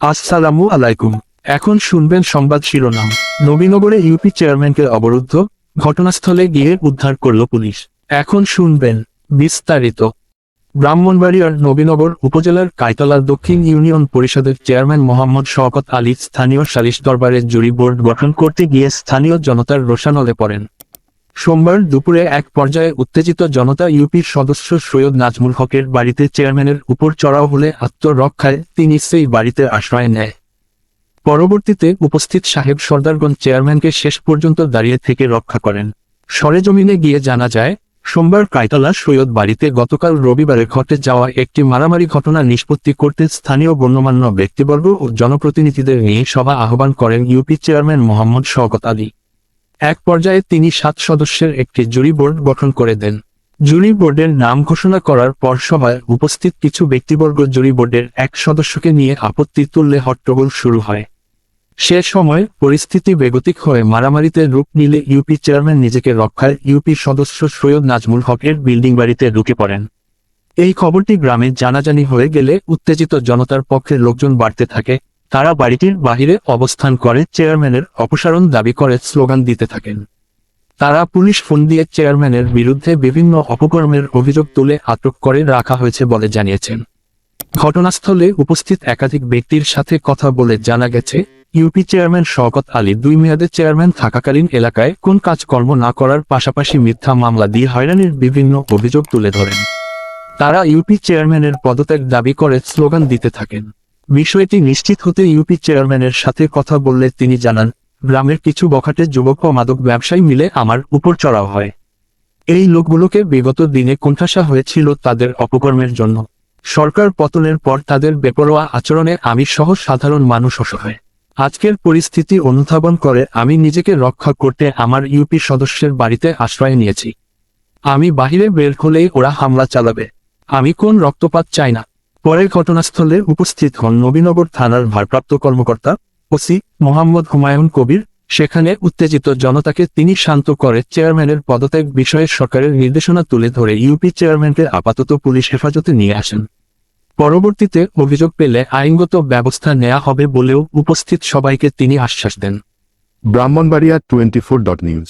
আসসালামু আলাইকুম। এখন শুনবেন সংবাদ শিরোনাম। নবীনগরে ইউপি চেয়ারম্যানকে অবরুদ্ধ, ঘটনাস্থলে গিয়ে উদ্ধার করল পুলিশ। এখন শুনবেন বিস্তারিত। ব্রাহ্মণবাড়িয়ার নবীনগর উপজেলার কাইতলার দক্ষিণ ইউনিয়ন পরিষদের চেয়ারম্যান মোহাম্মদ শওকত আলী স্থানীয় সালিশ দরবারের জুরি বোর্ড গঠন করতে গিয়ে স্থানীয় জনতার রোষানলে পড়েন। সোমবার দুপুরে এক পর্যায়ে উত্তেজিত জনতা ইউপির সদস্য সৈয়দ নাজমুল হকের বাড়িতে চেয়ারম্যানের উপর চড়াও হলে আত্মরক্ষায় তিনি সেই বাড়িতে আশ্রয় নেয়। পরবর্তীতে উপস্থিত সাহেব সর্দারগঞ্জ চেয়ারম্যানকে শেষ পর্যন্ত দাঁড়িয়ে থেকে রক্ষা করেন। সরেজমিনে গিয়ে জানা যায়, সোমবার কাইতলা সৈয়দ বাড়িতে গতকাল রবিবারে ঘটে যাওয়া একটি মারামারি ঘটনা নিষ্পত্তি করতে স্থানীয় গণ্যমান্য ব্যক্তিবর্গ ও জনপ্রতিনিধিদের নিয়ে সভা আহ্বান করেন ইউপি চেয়ারম্যান মোহাম্মদ শওকত আলী। এক পর্যায়ে তিনি সাত সদস্যের একটি জুরি বোর্ড গঠন করে দেন। জুরি বোর্ডের নাম ঘোষণা করার পর সভায় উপস্থিত কিছু ব্যক্তিবর্গ জুরি বোর্ডের এক সদস্যকে নিয়ে আপত্তি তুললে হট্টগোল শুরু হয়। সে সময় পরিস্থিতি বেগতিক হয়ে মারামারিতে রূপ নিলে ইউপি চেয়ারম্যান নিজেকে রক্ষায় ইউপি সদস্য সৈয়দ নাজমুল হকের বিল্ডিং বাড়িতে ঢুকে পড়েন। এই খবরটি গ্রামে জানাজানি হয়ে গেলে উত্তেজিত জনতার পক্ষে লোকজন বাড়তে থাকে। তারা বাড়িটির বাহিরে অবস্থান করে চেয়ারম্যানের অপসারণ দাবি করে স্লোগান দিতে থাকেন। তারা পুলিশ ফোন দিয়ে চেয়ারম্যানের বিরুদ্ধে বিভিন্ন অপকর্মের অভিযোগ তুলে আটক করে রাখা হয়েছে বলে জানিয়েছেন। ঘটনাস্থলে উপস্থিত একাধিক ব্যক্তির সাথে কথা বলে জানা গেছে, ইউপি চেয়ারম্যান শওকত আলী দুই মেয়াদে চেয়ারম্যান থাকাকালীন এলাকায় কোন কাজকর্ম না করার পাশাপাশি মিথ্যা মামলা দিয়ে হয়রানির বিভিন্ন অভিযোগ তুলে ধরেন। তারা ইউপি চেয়ারম্যানের পদত্যাগ দাবি করে স্লোগান দিতে থাকেন। বিষয়টি নিশ্চিত হতে ইউপি চেয়ারম্যানের সাথে কথা বললে তিনি জানান, গ্রামের কিছু বখাটে যুবক ও মাদক ব্যবসায়ী মিলে আমার উপর চড়াও হয়। এই লোকগুলোকে বিগত দিনে কোণঠাসা হয়েছিল তাদের অপকর্মের জন্য। সরকার পতনের পর তাদের বেপরোয়া আচরণে আমি সহ সাধারণ মানুষ অসহায়। আজকের পরিস্থিতি অনুধাবন করে আমি নিজেকে রক্ষা করতে আমার ইউপি সদস্যের বাড়িতে আশ্রয় নিয়েছি। আমি বাহিরে বের হলেই ওরা হামলা চালাবে। আমি কোন রক্তপাত চাই না। পরে ঘটনাস্থলে উপস্থিত হন নবীনগর থানার ভারপ্রাপ্ত কর্মকর্তা ওসি মোহাম্মদ হুমায়ুন কবির। সেখানে উত্তেজিত জনতাকে তিনি শান্ত করে চেয়ারম্যানের পদত্যাগ বিষয়ে সরকারের নির্দেশনা তুলে ধরে ইউপি চেয়ারম্যানকে আপাতত পুলিশ হেফাজতে নিয়ে আসেন। পরবর্তীতে অভিযোগ পেলে আইনগত ব্যবস্থা নেওয়া হবে বলেও উপস্থিত সবাইকে তিনি আশ্বাস দেন। Brahmanbaria twenty four dot news.